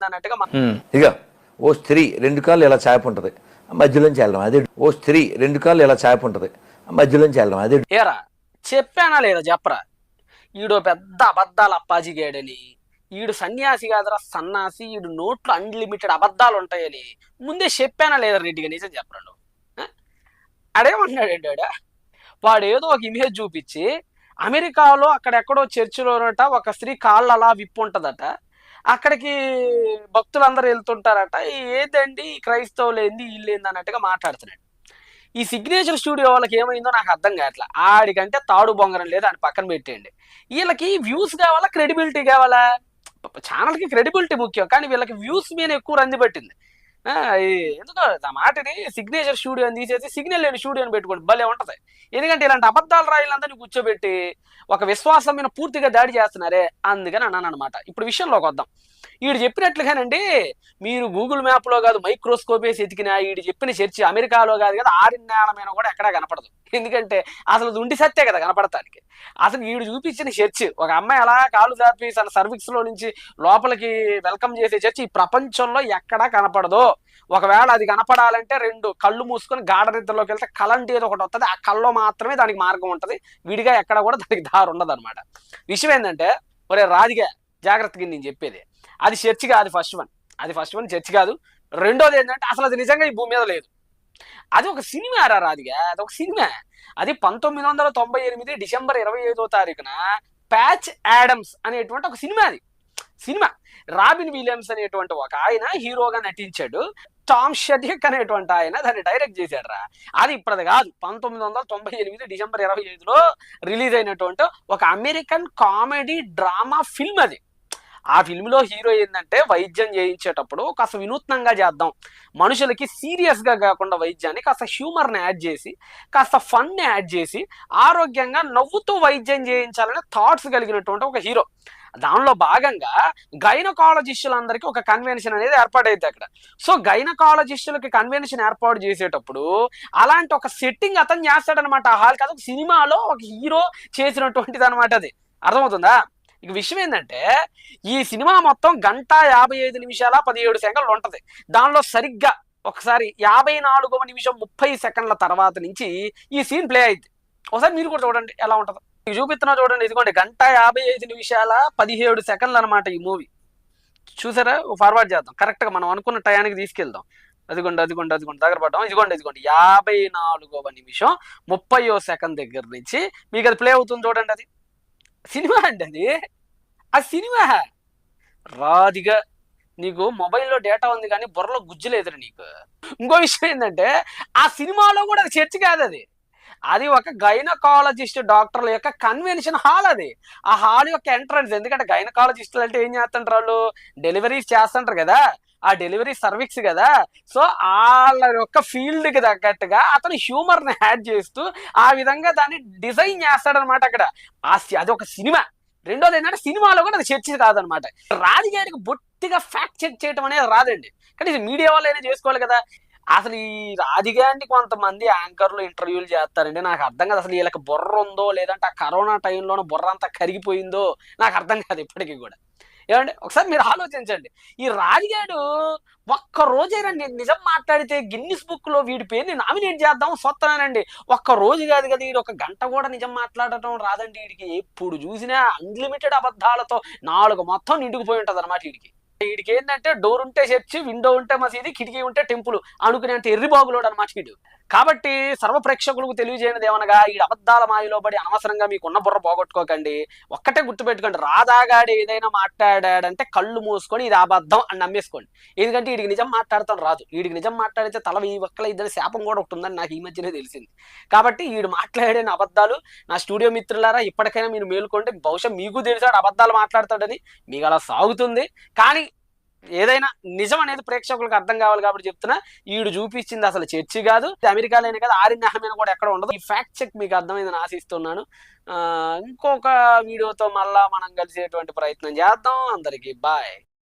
అన్నట్టుగా ఇక ఓ స్త్రీ రెండు కాళ్ళు ఇలా చాప ఉంటుంది మధ్యలోంచి వెళ్ళడం అదే ఓ స్త్రీ రెండు కాళ్ళు ఇలా చాప ఉంటుంది మధ్యలోంచి వెళ్ళడం అదే ఏరా చెప్పానా లేదా చెప్పరా? ఈడో పెద్ద అబద్ధాలు అప్పాజిగాడని ఈడు సన్యాసి కాదురా సన్నాసి ఈడు నోట్లో అన్లిమిటెడ్ అబద్ధాలు ఉంటాయని ముందే చెప్పానా లేదా రెడ్డిగా నిజం చెప్పరా నువ్వు? ఆ? అడేమంటున్నాడు ఏంటాడా వాడు? ఏదో ఒక ఇమేజ్ చూపించి అమెరికాలో అక్కడెక్కడో చర్చిలోనట ఒక స్త్రీ కాళ్ళు అలా విప్పు ఉంటదట అక్కడికి భక్తులందరూ వెళ్తుంటారట. ఏదండి? ఈ క్రైస్తవులు ఏంది వీళ్ళు ఏంది అన్నట్టుగా మాట్లాడుతున్నాడు. ఈ సిగ్నేచర్ స్టూడియో వాళ్ళకి ఏమైందో నాకు అర్థం కావట్లా. ఆడికంటే తాడు బొంగరం లేదు అని పక్కన పెట్టేయండి. వీళ్ళకి వ్యూస్ కావాలా క్రెడిబిలిటీ కావాలా? ఛానల్కి క్రెడిబిలిటీ ముఖ్యం కానీ వీళ్ళకి వ్యూస్ మీద ఎక్కువ రంది పట్టింది. ఎందుకో ఆ మాటని సిగ్నేచర్ స్టూడియో అని తీసేసి సిగ్నల్ లేని స్టూడియో అని పెట్టుకోండి. భలే ఉంటది. ఎందుకంటే ఇలాంటి అబద్ధాలు రాయాలందరినీ కూర్చోబెట్టి ఒక విశ్వాసం మీద పూర్తిగా దాడి చేస్తున్నారే అందుకని అన్నాను అనమాట ఇప్పుడు విషయంలోకి వద్దాం. వీడు చెప్పినట్లుగానండి మీరు గూగుల్ మ్యాప్లో కాదు మైక్రోస్కోప్ వేసి ఎతికినా వీడు చెప్పిన చర్చి అమెరికాలో కాదు కదా ఆరిన్నేల మీద కూడా ఎక్కడా కనపడదు. ఎందుకంటే అసలు ఉండి సత్తే కదా కనపడటానికి అసలు వీడు చూపించిన చర్చ్ ఒక అమ్మాయి అలా కాలు దాపి తన సర్వీస్లో నుంచి లోపలికి వెల్కమ్ చేసే చర్చ్ ఈ ప్రపంచంలో ఎక్కడా కనపడదు. ఒకవేళ అది కనపడాలంటే రెండు కళ్ళు మూసుకొని గాఢనిద్రలోకి వెళ్తే కలంటి ఏదో ఒకటి వస్తుంది ఆ కళ్ళలో మాత్రమే దానికి మార్గం ఉంటుంది. విడిగా ఎక్కడ కూడా దానికి దారి ఉండదు అనమాట విషయం ఏంటంటే ఒరే రాజుగా జాగ్రత్తగా నేను చెప్పేది. అది చర్చ్ కాదు ఫస్ట్ వన్ అది ఫస్ట్ వన్ చర్చ్ కాదు. రెండోది ఏంటంటే అసలు అది నిజంగా ఈ భూమి మీద లేదు. అది ఒక సినిమా రా రాదిగా అది ఒక సినిమా. అది పంతొమ్మిది వందల తొంభై ఎనిమిది డిసెంబర్ ఇరవై ఐదో తారీఖున ప్యాచ్ యాడమ్స్ అనేటువంటి ఒక సినిమా అది. సినిమా. రాబిన్ విలియమ్స్ అనేటువంటి ఒక ఆయన హీరోగా నటించాడు. టామ్ షెడ్యక్ అనేటువంటి ఆయన దాన్ని డైరెక్ట్ చేశాడు రా. అది ఇప్పటిది కాదు. పంతొమ్మిది వందల తొంభై ఎనిమిది డిసెంబర్ ఇరవై ఐదులో రిలీజ్ అయినటువంటి ఒక అమెరికన్ కామెడీ డ్రామా ఫిల్మ్ అది. ఆ ఫిల్మ్లో హీరో ఏంటంటే వైద్యం చేయించేటప్పుడు కాస్త వినూత్నంగా చేద్దాం. మనుషులకి సీరియస్గా కాకుండా వైద్యాన్ని కాస్త హ్యూమర్ని యాడ్ చేసి కాస్త ఫన్ని యాడ్ చేసి ఆరోగ్యంగా నవ్వుతూ వైద్యం చేయించాలనే థాట్స్ కలిగినటువంటి ఒక హీరో. దానిలో భాగంగా గైనకాలజిస్టులందరికీ ఒక కన్వెన్షన్ అనేది ఏర్పాటైంది అక్కడ. సో గైనకాలజిస్టులకి కన్వెన్షన్ ఏర్పాటు చేసేటప్పుడు అలాంటి ఒక సెట్టింగ్ అతను చేస్తాడనమాట. ఆ హాల్ కాదు సినిమాలో ఒక హీరో చేసినటువంటిది అనమాట అది. అర్థమవుతుందా? ఇక విషయం ఏంటంటే ఈ సినిమా మొత్తం గంట యాభై ఐదు నిమిషాల పదిహేడు సెకండ్లు ఉంటుంది. దానిలో సరిగ్గా ఒకసారి యాభై నాలుగవ నిమిషం ముప్పై సెకండ్ల తర్వాత నుంచి ఈ సీన్ ప్లే అయింది ఒకసారి మీరు కూడా చూడండి ఎలా ఉంటుందో. మీకు చూపిస్తున్నా చూడండి ఇదిగోండి గంట యాభై ఐదు నిమిషాల పదిహేడు సెకండ్లు అనమాట ఈ మూవీ. చూసారా? ఫార్వర్డ్ చేద్దాం. కరెక్ట్గా మనం అనుకున్న టయానికి తీసుకెళ్దాం. అదిగోండి అదిగోండి అదిగోండి దగ్గర పడ్డాం. ఇదిగోండి ఇదిగోండి యాభై నాలుగవ నిమిషం ముప్పయో సెకండ్ దగ్గర నుంచి మీకు అది ప్లే అవుతుంది చూడండి అది. సినిమా అండి అది. ఆ సినిమా. రాదిగా నీకు మొబైల్లో డేటా ఉంది కానీ బుర్రలో గుజ్జు లేదురా నీకు. ఇంకో విషయం ఏంటంటే ఆ సినిమాలో కూడా అది చర్చ కాదు అది. అది ఒక గైనకాలజిస్ట్ డాక్టర్ల యొక్క కన్వెన్షన్ హాల్ అది. ఆ హాల్ యొక్క ఎంట్రన్స్ ఎందుకంటే గైనకాలజిస్టులు అంటే ఏం చేస్తుంటారు వాళ్ళు? డెలివరీస్ చేస్తుంటారు కదా. ఆ డెలివరీ సర్వీస్ కదా. సో వాళ్ళ యొక్క ఫీల్డ్కి తగ్గట్టుగా అతను హ్యూమర్ని యాడ్ చేస్తూ ఆ విధంగా దాన్ని డిజైన్ చేస్తాడనమాట అక్కడ. ఆ సి- అది ఒక సినిమా. రెండోది ఏంటంటే సినిమాలో కూడా అది చర్చ కాదనమాట. రాజుగారికి బొత్తిగా ఫ్యాక్ట్ చెక్ చేయడం అనేది రాదండి. కానీ ఇది మీడియా వాళ్ళైనా చేసుకోవాలి కదా. అసలు ఈ రాజుగారిని కొంతమంది యాంకర్లు ఇంటర్వ్యూలు చేస్తారండి. నాకు అర్థం కాదు అసలు వీళ్ళకి బుర్ర ఉందో లేదంటే ఆ కరోనా టైంలోనే బుర్ర అంతా కరిగిపోయిందో నాకు అర్థం కాదు ఇప్పటికీ కూడా. ఏమండి? ఒకసారి మీరు ఆలోచించండి. ఈ రాజుగాడు ఒక్క రోజైనా నేను నిజం మాట్లాడితే గిన్నిస్ బుక్లో వీడి పేరుని నామినేట్ చేద్దాం సొత్తనానండి. ఒక్క రోజు కాదు కదా వీడు ఒక గంట కూడా నిజం మాట్లాడటం రాదండి వీడికి ఎప్పుడు చూసినా అన్లిమిటెడ్ అబద్ధాలతో నాలుగు మొత్తం నిండుకుపోయి ఉంటుంది అనమాట వీడికి వీడికి ఏంటంటే డోర్ ఉంటే చర్చి విండో ఉంటే మసీది కిటికీ ఉంటే టెంపుల్ అనుకునేంత ఎర్రిబాగులోడు అనమాట వీడు. కాబట్టి సర్వ ప్రేక్షకులకు తెలియజేయనిది ఏమనగా ఈ అబద్ధాల మాయలో పడి అనవసరంగా మీకున్న బుర్ర పోగొట్టుకోకండి. ఒక్కటే గుర్తుపెట్టుకోండి రాధాగాడు ఏదైనా మాట్లాడాడంటే కళ్ళు మూసుకొని ఇది అబద్ధం అని నమ్మేసుకోండి. ఎందుకంటే వీడికి నిజం మాట్లాడతాం రాదు. వీడికి నిజం మాట్లాడితే తల ఈ ఒక్కల ఇద్దరు శాపం కూడా ఒకటి ఉందని నాకు ఈ మధ్యనే తెలిసింది. కాబట్టి వీడు మాట్లాడిన అబద్ధాలు నా స్టూడియో మిత్రులారా ఇప్పటికైనా మీరు మేలుకోండి బహుశా మీకు తెలిసాడు అబద్ధాలు మాట్లాడతాడని మీకు అలా సాగుతుంది. కానీ ఏదైనా నిజం అనేది ప్రేక్షకులకు అర్థం కావాలి కాబట్టి చెప్తున్నా ఈడు చూపించింది అసలు చర్చి కాదు అమెరికాలోనే కదా ఆరి మీద కూడా ఎక్కడ ఉండదు. ఈ ఫ్యాక్ట్ చెక్ మీకు అర్థమైందని ఆశిస్తున్నాను. ఆ, ఇంకొక వీడియోతో మళ్ళా మనం కలిసేటువంటి ప్రయత్నం చేద్దాం. అందరికీ బాయ్